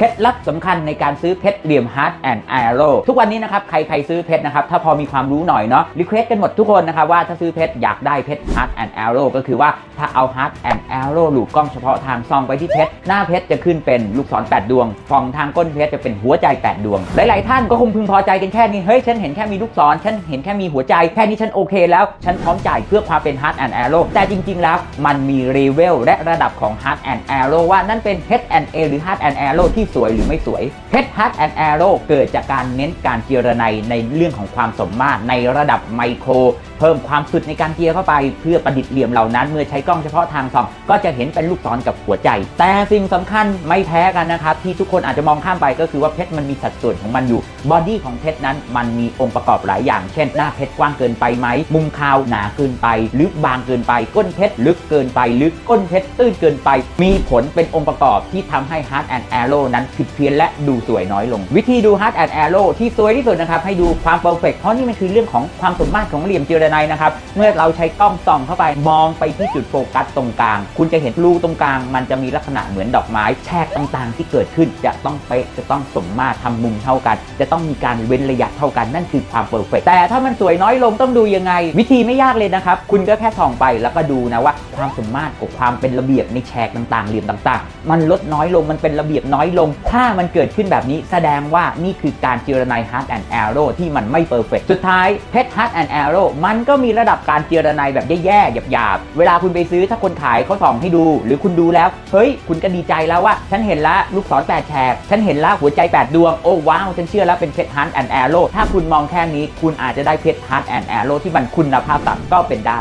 เคล็ดลับสำคัญในการซื้อเพชรเหลี่ยม Heart and Arrow ทุกวันนี้นะครับใครใครซื้อเพชรนะครับถ้าพอมีความรู้หน่อยเนาะรีเควสกันหมดทุกคนนะครับว่าถ้าซื้อเพชรอยากได้เพชร Heart and Arrow ก็คือว่าถ้าเอา Heart and Arrow หลูกกล้องเฉพาะทางซองไปที่เพชรหน้าเพชรจะขึ้นเป็นลูกศร8ดวงฟองทางก้นเพชรจะเป็นหัวใจ 8 ดวง หลาย ๆ ท่านก็คงพึงพอใจกันแค่นี้ เฮ้ย ฉันเห็นแค่มีลูกศร ฉันเห็นแค่มีหัวใจ แค่นี้ฉันโอเคแล้ว ฉันพร้อมจ่ายเพื่อความเป็น Heart and Arrow แต่จริง ๆ แล้วมันมีรีเวลและระดับของ Heart and Arrow ว่านั่นเป็น H and A หรือ Heart and Arrow ที่สวยหรือไม่สวย H Heart and Arrow เกิดจากการเน้นการเจรไนในเรื่องของความสมมาตรในระดับไมโคร เพิ่มความสุดในการเจียเข้าไป เพื่อประดิษฐ์เหลี่ยมเหล่านั้น เมื่อใช้กล้องเฉพาะทางส่อง ก็จะเห็นเป็นลูกศรกับหัวใจ แต่สิ่งสำคัญไม่แพ้กันนะครับ ที่ทุกคนอาจจะมองข้ามไปก็คือว่าเพชรมันมีสัดส่วนของมันอยู่บอดี้ของเพชรนั้นมันมีองค์ประกอบหลายอย่าง เช่น หน้าเพชรกว้างเกินไปไหมมุมคาวหนาเกินไป ลึกบางเกินไป ก้นเพชรลึกเกินไป ลึกก้นเพชรตื้นเกินไป มีผลเป็นองค์ประกอบที่ทำให้ Heart and Arrow นั้นผิดเพี้ยนและดูสวยน้อยลง วิธีดู Heart and Arrow ที่สวยที่สุดนะครับให้ดูความเ e อร์เฟกเพราะนี่มันคือเรื่องของความสมมาตรของเหลี่ยมเจรไนนะครับ เมื่อเราใช้กล้องส่องเข้าไปมองไปที่จุดโฟกัสตรงกลาง คุณจะเห็นรูตรงกลาง มันจะมีลักษณะเหมือนดอกไม้ แฉกต่างๆ ที่เกิดขึ้นจะต้องเป๊ะจะต้องสมมาตรทำมุมเท่ากัน จะต้องมีการเว้นระยะเท่ากันนั่นคือความเ e อร์เฟกแต่ถ้ามันสวยน้อยลงต้องดูยังไง วิธีไม่ยากเลยนะครับ คุณก็แค่ส่องไปแล้วก็ดูนะว่าความสมมาตรกับความเป็นระเบียบในแฉกต่างๆเหลี่ยมต่างๆ มันลดน้อยลงมันเป็นระเบียบน้อยลง ถ้ามันเกิดขึ้นแบบนี้แสดงว่านี่คือการเจรไน Heart and Arrow ที่มันไม่เพอร์เฟกสุดท้ายเพชร Heart and Arrow มันก็มีระดับการเจรไนแบบแย่ๆหยาบๆ เวลาคุณไปซื้อถ้าคนขายเขาส่องให้ดู หรือคุณดูแล้ว เฮ้ย คุณก็ดีใจแล้วว่า ฉันเห็นแล้วลูกศรแปดแฉกฉันเห็นแล้วหัวใจ 8 ดวง โอ้ว้าว ฉันเชื่อแล้วเป็นเพชรฮันแอนแอโร่ถ้าคุณมองแค่นี้ คุณอาจจะได้เพชรฮันแอนแอโร่ที่มันคุณภาพต่ำก็เป็นได้